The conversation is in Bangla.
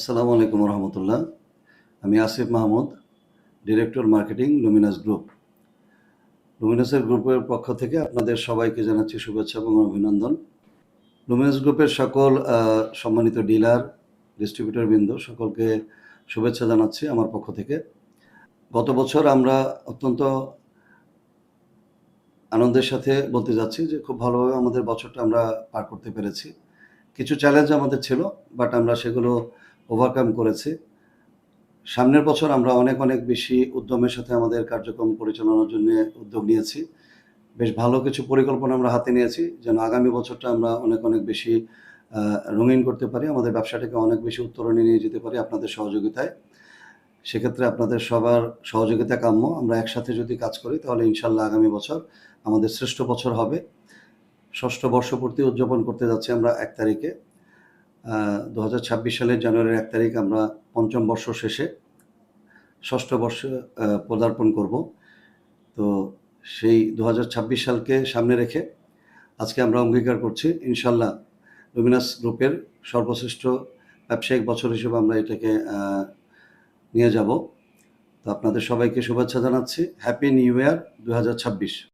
আসসালামু আলাইকুম রহমতুল্লাহ। আমি Asif Mahmud, director marketing Luminous group. লুমিনাসের গ্রুপের পক্ষ থেকে আপনাদের সবাইকে জানাচ্ছি শুভেচ্ছা এবং অভিনন্দন। লুমিনাস গ্রুপের সকল সম্মানিত ডিলার, ডিস্ট্রিবিউটর বৃন্দ, সকলকে শুভেচ্ছা জানাচ্ছি আমার পক্ষ থেকে। গত বছর আমরা অত্যন্ত আনন্দের সাথে বলতে যাচ্ছি যে খুব ভালোভাবে আমাদের বছরটা আমরা পার করতে পেরেছি। কিছু চ্যালেঞ্জ আমাদের ছিল বাট আমরা সেগুলো ওভারকাম করেছি। সামনের বছর আমরা অনেক অনেক বেশি উদ্যমের সাথে আমাদের কার্যক্রম পরিচালনার জন্য উদ্যোগ নিয়েছি। বেশ ভালো কিছু পরিকল্পনা আমরা হাতে নিয়েছি, যেন আগামী বছরটা আমরা অনেক অনেক বেশি রঙিন করতে পারি, আমাদের ব্যবসাটাকে অনেক বেশি উত্তরণে নিয়ে যেতে পারি আপনাদের সহযোগিতায়। সেক্ষেত্রে আপনাদের সবার সহযোগিতা কাম্য, আমরা একসাথে যদি কাজ করি, তাহলে ইনশাল্লাহ আগামী বছর আমাদের শ্রেষ্ঠ বছর হবে। ষষ্ঠ বর্ষপূর্তি উদযাপন করতে যাচ্ছি আমরা এক তারিখে। দু হাজার ছাব্বিশ সালের জানুয়ারির এক তারিখ আমরা পঞ্চম বর্ষ শেষে ষষ্ঠ বর্ষ পদার্পণ করব। তো সেই দু হাজার ছাব্বিশ সালকে সামনে রেখে আজকে আমরা অঙ্গীকার করছি ইনশাল্লাহ লুমিনাস গ্রুপের সর্বশ্রেষ্ঠ ব্যবসায়িক বছর হিসেবে আমরা এটাকে নিয়ে যাব। তো আপনাদের সবাইকে শুভেচ্ছা জানাচ্ছি। হ্যাপি নিউ ইয়ার দু হাজার ছাব্বিশ।